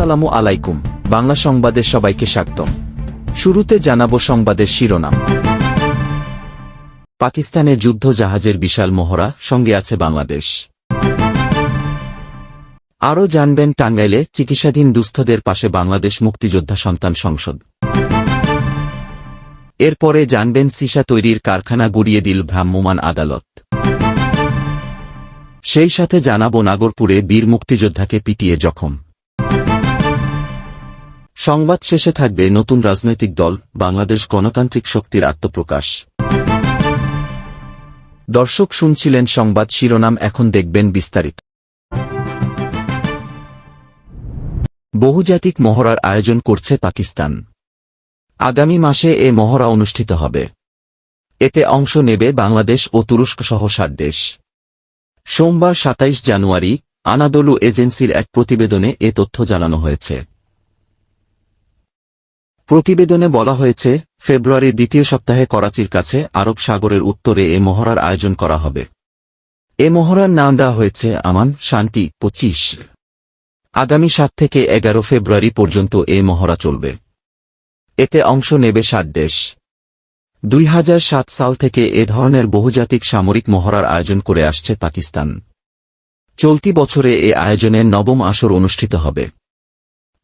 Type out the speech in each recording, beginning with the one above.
আসসালামু আলাইকুম, বাংলা সংবাদের সবাইকে স্বাগতম। শুরুতে জানাব সংবাদের শিরোনাম। পাকিস্তানে যুদ্ধ জাহাজের বিশাল মহড়া, সঙ্গে আছে বাংলাদেশ। আরও জানবেন টাঙ্গাইলে চিকিৎসাধীন দুস্থদের পাশে বাংলাদেশ মুক্তিযোদ্ধা সন্তান সংসদ। এরপরে জানবেন সিসা তৈরির কারখানা গুড়িয়ে দিল ভ্রাম্যমাণ আদালত। সেই সাথে জানাব নাগরপুরে বীর মুক্তিযোদ্ধাকে পিটিয়ে জখম। সংবাদ শেষে থাকবে নতুন রাজনৈতিক দল, বাংলাদেশ গণতান্ত্রিক শক্তির আত্মপ্রকাশ। দর্শক শুনছিলেন সংবাদ শিরোনাম, এখন দেখবেন বিস্তারিত। বহুজাতিক মহড়ার আয়োজন করছে পাকিস্তান। আগামী মাসে এ মহড়া অনুষ্ঠিত হবে। এতে অংশ নেবে বাংলাদেশ ও তুরস্ক সহ সাত দেশ। সোমবার সাতাইশ জানুয়ারি আনাদলু এজেন্সির এক প্রতিবেদনে এ তথ্য জানানো হয়েছে। প্রতিবেদনে বলা হয়েছে, ফেব্রুয়ারির দ্বিতীয় সপ্তাহে করাচির কাছে আরব সাগরের উত্তরে এ মহড়ার আয়োজন করা হবে। এ মহড়ার নাম দেওয়া হয়েছে, আমান শান্তি পঁচিশ। আগামী সাত থেকে এগারো ফেব্রুয়ারি পর্যন্ত এ মহড়া চলবে। এতে অংশ নেবে সাত দেশ। দুই হাজার সাত সাল থেকে এ ধরনের বহুজাতিক সামরিক মহড়ার আয়োজন করে আসছে পাকিস্তান। চলতি বছরে এ আয়োজনের নবম আসর অনুষ্ঠিত হবে।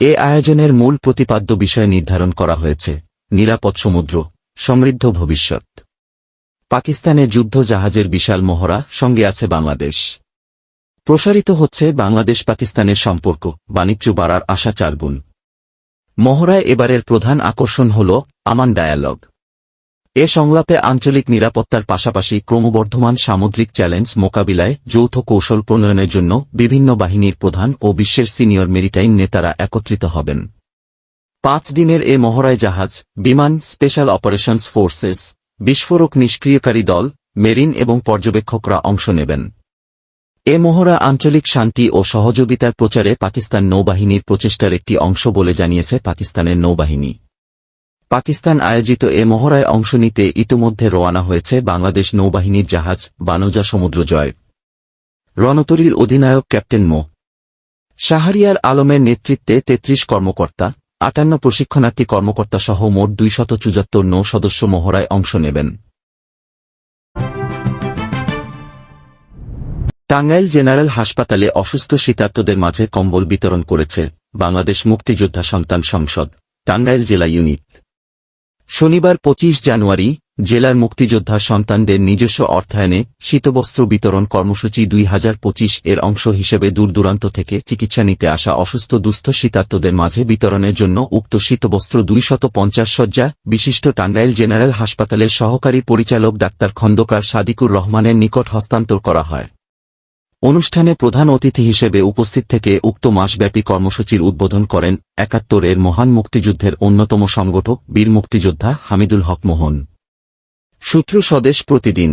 এ আয়োজনের মূল প্রতিপাদ্য বিষয় নির্ধারণ করা হয়েছে, নিরাপদ সমুদ্র, সমৃদ্ধ ভবিষ্যৎ। পাকিস্তানে যুদ্ধ জাহাজের বিশাল মহড়া সঙ্গে আছে বাংলাদেশ। প্রসারিত হচ্ছে বাংলাদেশ পাকিস্তানের সম্পর্ক, বাণিজ্য বাড়ার আশা চারগুণ মহড়ায় এবারের প্রধান আকর্ষণ হল আমান ডায়ালগ। এ সংলাপে আঞ্চলিক নিরাপত্তার পাশাপাশি ক্রমবর্ধমান সামুদ্রিক চ্যালেঞ্জ মোকাবিলায় যৌথ কৌশল প্রণয়নের জন্য বিভিন্ন বাহিনীর প্রধান ও বিশ্বের সিনিয়র মেরিটাইম নেতারা একত্রিত হবেন। পাঁচ দিনের এ মহড়ায় জাহাজ, বিমান, স্পেশাল অপারেশনস ফোর্সেস, বিস্ফোরক নিষ্ক্রিয়কারী দল, মেরিন এবং পর্যবেক্ষকরা অংশ নেবেন। এ মহড়া আঞ্চলিক শান্তি ও সহযোগিতার প্রচারে পাকিস্তান নৌবাহিনীর প্রচেষ্টার একটি অংশ বলে জানিয়েছে পাকিস্তানের নৌবাহিনী। পাকিস্তান আয়োজিত এ মহড়ায় অংশ নিতে ইতোমধ্যে রওয়ানা হয়েছে বাংলাদেশ নৌবাহিনীর জাহাজ বানজা সমুদ্র জয়। রণতরীর অধিনায়ক ক্যাপ্টেন মো। শাহরিয়ার আলমের নেতৃত্বে ৩৩ কর্মকর্তা, আটান্ন প্রশিক্ষণার্থী কর্মকর্তা সহ মোট দুইশত চুয়াত্তর নৌ সদস্য মহড়ায় অংশ নেবেন। টাঙ্গাইল জেনারেল হাসপাতালে অসুস্থ শীতার্তদের মাঝে কম্বল বিতরণ করেছে বাংলাদেশ মুক্তিযোদ্ধা সন্তান সংসদ, টাঙ্গাইল জেলা ইউনিট। শনিবার ২৫ জানুয়ারি, জেলার মুক্তিযোদ্ধা সন্তানদের নিজস্ব অর্থায়নে শীতবস্ত্র বিতরণ কর্মসূচি দুই হাজার পঁচিশ এর অংশ হিসেবে দূরদূরান্ত থেকে চিকিৎসা নিতে আসা অসুস্থ দুস্থ শীতার্তদের মাঝে বিতরণের জন্য উক্ত শীতবস্ত্র দুইশত পঞ্চাশ শয্যা, বিশিষ্ট টাঙ্গাইল জেনারেল হাসপাতালের সহকারী পরিচালক ডাক্তার খন্দকার সাদিকুর রহমানের নিকট হস্তান্তর করা হয়। অনুষ্ঠানে প্রধান অতিথি হিসেবে উপস্থিত থেকে উক্ত মাসব্যাপী কর্মসূচির উদ্বোধন করেন একাত্তরের মহান মুক্তিযুদ্ধের অন্যতম সংগঠক বীর মুক্তিযোদ্ধা হামিদুল হক মোহন। সূত্র স্বদেশ প্রতিদিন।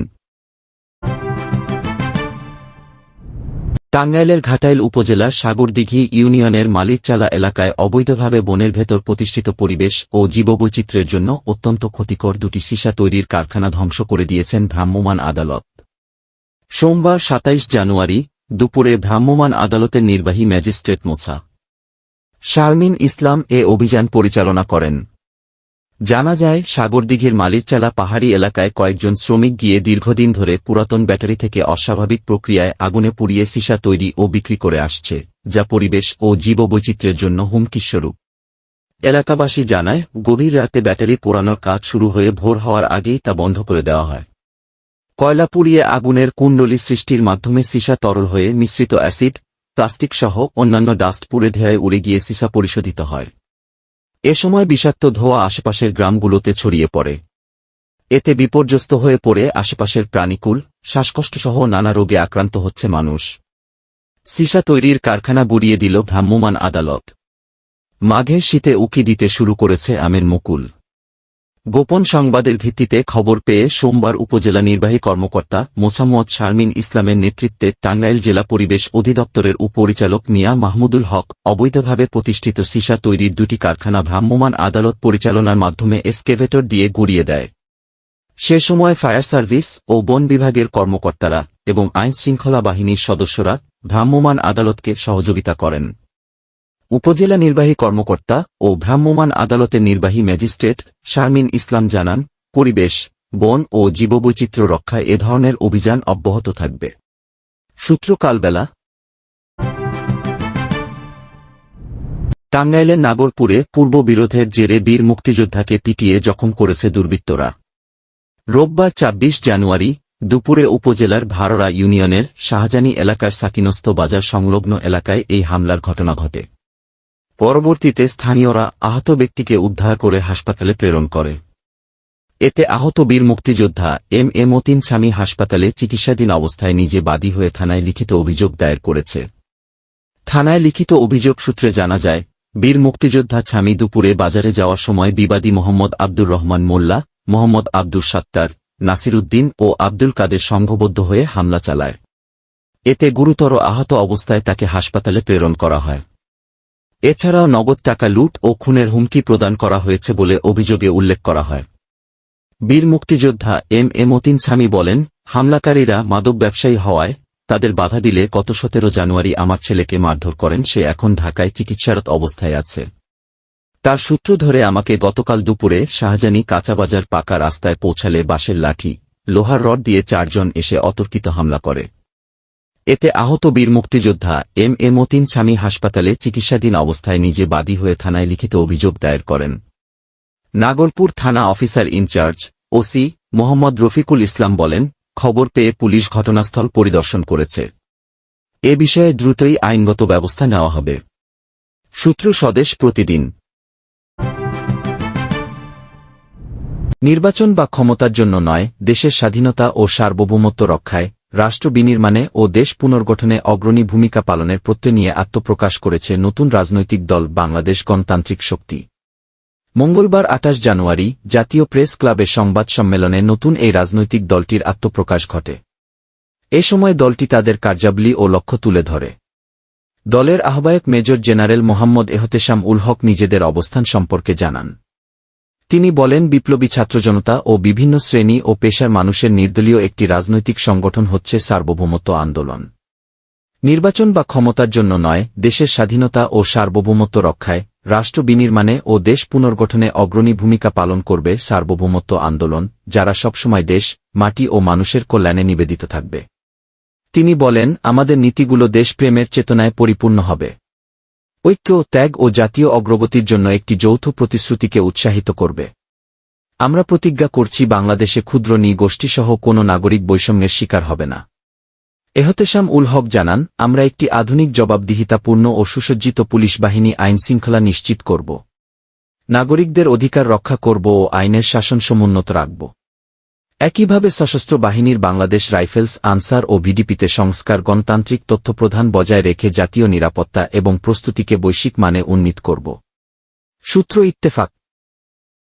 টাঙ্গাইলের ঘাটাইল উপজেলার সাগরদিঘি ইউনিয়নের মালিকচালা এলাকায় অবৈধভাবে বনের ভেতর প্রতিষ্ঠিত পরিবেশ ও জীববৈচিত্র্যের জন্য অত্যন্ত ক্ষতিকর দুটি সীসা তৈরির কারখানা ধ্বংস করে দিয়েছেন ভ্রাম্যমাণ আদালত। সোমবার সাতাইশ জানুয়ারি দুপুরে ভ্রাম্যমাণ আদালতের নির্বাহী ম্যাজিস্ট্রেট মোসা শারমিন ইসলাম এ অভিযান পরিচালনা করেন। জানা যায়, সাগরদিঘির মালিরচালা পাহাড়ি এলাকায় কয়েকজন শ্রমিক গিয়ে দীর্ঘদিন ধরে পুরাতন ব্যাটারি থেকে অস্বাভাবিক প্রক্রিয়ায় আগুনে পুড়িয়ে সিসা তৈরি ও বিক্রি করে আসছে, যা পরিবেশ ও জীববৈচিত্র্যের জন্য হুমকিস্বরূপ। এলাকাবাসী জানায়, গভীর রাতে ব্যাটারি পোড়ানোর কাজ শুরু হয়ে ভোর হওয়ার আগেই তা বন্ধ করে দেওয়া হয়। কয়লা পুড়িয়ে আগুনের কুণ্ডলী সৃষ্টির মাধ্যমে সিসা তরল হয়ে মিশ্রিত অ্যাসিড, প্লাস্টিক সহ অন্যান্য ডাস্ট পুড়ে ধেয়ে উড়ে গিয়ে সিসা পরিশোধিত হয়। এ সময় বিষাক্ত ধোয়া আশেপাশের গ্রামগুলোতে ছড়িয়ে পড়ে। এতে বিপর্যস্ত হয়ে পড়ে আশেপাশের প্রাণীকুল, শ্বাসকষ্টসহ নানা রোগে আক্রান্ত হচ্ছে মানুষ। সিসা তৈরির কারখানা বুড়িয়ে দিল ভ্রাম্যমাণ আদালত। মাঘের শীতে উকি দিতে শুরু করেছে আমের মুকুল। গোপন সংবাদের ভিত্তিতে খবর পেয়ে সোমবার উপজেলা নির্বাহী কর্মকর্তা মোসাম্মদ শারমিন ইসলামের নেতৃত্বে টাঙ্গাইল জেলা পরিবেশ অধিদপ্তরের উপপরিচালক মিয়া মাহমুদুল হক অবৈধভাবে প্রতিষ্ঠিত সিসা তৈরির দুটি কারখানা ভ্রাম্যমাণ আদালত পরিচালনার মাধ্যমে এসকেভেটর দিয়ে গুড়িয়ে দেয়। সে সময় ফায়ার সার্ভিস ও বন বিভাগের কর্মকর্তারা এবং আইন শৃঙ্খলা বাহিনীর সদস্যরা ভ্রাম্যমাণ আদালতকে সহযোগিতা করেন। উপজেলা নির্বাহী কর্মকর্তা ও ভ্রাম্যমাণ আদালতের নির্বাহী ম্যাজিস্ট্রেট শারমিন ইসলাম জানান, পরিবেশ, বন ও জীববৈচিত্র্য রক্ষায় এ ধরনের অভিযান অব্যাহত থাকবে। সূত্র কালবেলা টাঙ্গাইলের নাগরপুরে পূর্ব বিরোধের জেরে বীর মুক্তিযোদ্ধাকে পিটিয়ে জখম করেছে দুর্বৃত্তরা। রোববার ২৬ জানুয়ারি দুপুরে উপজেলার ভাররা ইউনিয়নের শাহজানি এলাকার সাকিনস্ত বাজার সংলগ্ন এলাকায় এই হামলার ঘটনা ঘটে। পরবর্তীতে স্থানীয়রা আহত ব্যক্তিকে উদ্ধার করে হাসপাতালে প্রেরণ করে। এতে আহত বীর মুক্তিযোদ্ধা এম এ মতিন স্বামী হাসপাতালে চিকিৎসাধীন অবস্থায় নিজে বাদী হয়ে থানায় লিখিত অভিযোগ দায়ের করেছে। থানায় লিখিত অভিযোগ সূত্রে জানা যায়, বীর মুক্তিযোদ্ধা ছামি দুপুরে বাজারে যাওয়ার সময় বিবাদী মোহাম্মদ আব্দুর রহমান মোল্লা, মোহাম্মদ আব্দুর সাত্তার নাসিরুদ্দিন ও আব্দুল কাদের সংঘবদ্ধ হয়ে হামলা চালায়। এতে গুরুতর আহত অবস্থায় তাকে হাসপাতালে প্রেরণ করা হয়। এছাড়াও নগদ টাকা লুট ও খুনের হুমকি প্রদান করা হয়েছে বলে অভিযোগে উল্লেখ করা হয়। বীর মুক্তিযোদ্ধা এম এ মতিন স্বামী বলেন, হামলাকারীরা মাদক ব্যবসায়ী হওয়ায় তাদের বাধা দিলে গত সতেরো জানুয়ারি আমার ছেলেকে মারধর করেন, সে এখন ঢাকায় চিকিৎসারত অবস্থায় আছে। তার সূত্র ধরে আমাকে গতকাল দুপুরে শাহজানি কাঁচাবাজার পাকা রাস্তায় পৌঁছালে বাঁশের লাঠি, লোহার রড দিয়ে চারজন এসে অতর্কিত হামলা করে। এতে আহত বীর মুক্তিযোদ্ধা এম এ মতিন স্বামী হাসপাতালে চিকিৎসাধীন অবস্থায় নিজে বাদী হয়ে থানায় লিখিত অভিযোগ দায়ের করেন। নাগরপুর থানা officer in-charge OC Mohammad Rafiqul Islam বলেন, খবর পেয়ে পুলিশ ঘটনাস্থল পরিদর্শন করেছে। এ বিষয়ে দ্রুতই আইনগত ব্যবস্থা নেওয়া হবে। সূত্র স্বদেশ প্রতিদিন। নির্বাচন বা ক্ষমতার জন্য নয়, দেশের স্বাধীনতা ও সার্বভৌমত্ব রক্ষায় রাষ্ট্র বিনির্মাণে ও দেশ পুনর্গঠনে অগ্রণী ভূমিকা পালনের প্রত্যয় নিয়ে আত্মপ্রকাশ করেছে নতুন রাজনৈতিক দল বাংলাদেশ গণতান্ত্রিক শক্তি। মঙ্গলবার আটাশ জানুয়ারি জাতীয় প্রেস ক্লাবের সংবাদ সম্মেলনে নতুন এই রাজনৈতিক দলটির আত্মপ্রকাশ ঘটে। এ সময় দলটি তাদের কার্যাবলী ও লক্ষ্য তুলে ধরে। দলের আহ্বায়ক মেজর জেনারেল মোহাম্মদ এহতেশাম উল হক নিজেদের অবস্থান সম্পর্কে জানান। তিনি বলেন, বিপ্লবী ছাত্রজনতা ও বিভিন্ন শ্রেণি ও পেশার মানুষের নির্দলীয় একটি রাজনৈতিক সংগঠন হচ্ছে সার্বভৌমত্ব আন্দোলন। নির্বাচন বা ক্ষমতার জন্য নয়, দেশের স্বাধীনতা ও সার্বভৌমত্ব রক্ষায়, রাষ্ট্র বিনির্মাণে ও দেশ পুনর্গঠনে অগ্রণী ভূমিকা পালন করবে সার্বভৌমত্ব আন্দোলন, যারা সবসময় দেশ, মাটি ও মানুষের কল্যাণে নিবেদিত থাকবে। তিনি বলেন, আমাদের নীতিগুলো দেশপ্রেমের চেতনায় পরিপূর্ণ হবে। ঐক্য, ত্যাগ ও জাতীয় অগ্রগতির জন্য একটি যৌথ প্রতিশ্রুতিকে উৎসাহিত করবে। আমরা প্রতিজ্ঞা করছি বাংলাদেশে ক্ষুদ্র গোষ্ঠীসহ কোনো নাগরিক বৈষম্যের শিকার হবে না। এহতেশাম উল হক জানান, আমরা একটি আধুনিক জবাবদিহিতাপূর্ণ ও সুসজ্জিত পুলিশ বাহিনী আইন শৃঙ্খলা নিশ্চিত করব। নাগরিকদের অধিকার রক্ষা করব ও আইনের শাসন সমুন্নত রাখব। একইভাবে সশস্ত্র বাহিনীর বাংলাদেশ রাইফেলস, আনসার ও ভিডিপিতে সংস্কার, গণতান্ত্রিক তথ্যপ্রধান বজায় রেখে জাতীয় নিরাপত্তা এবং প্রস্তুতিকে বৈশ্বিক মানে উন্নীত করব। সূত্র ইত্তেফাক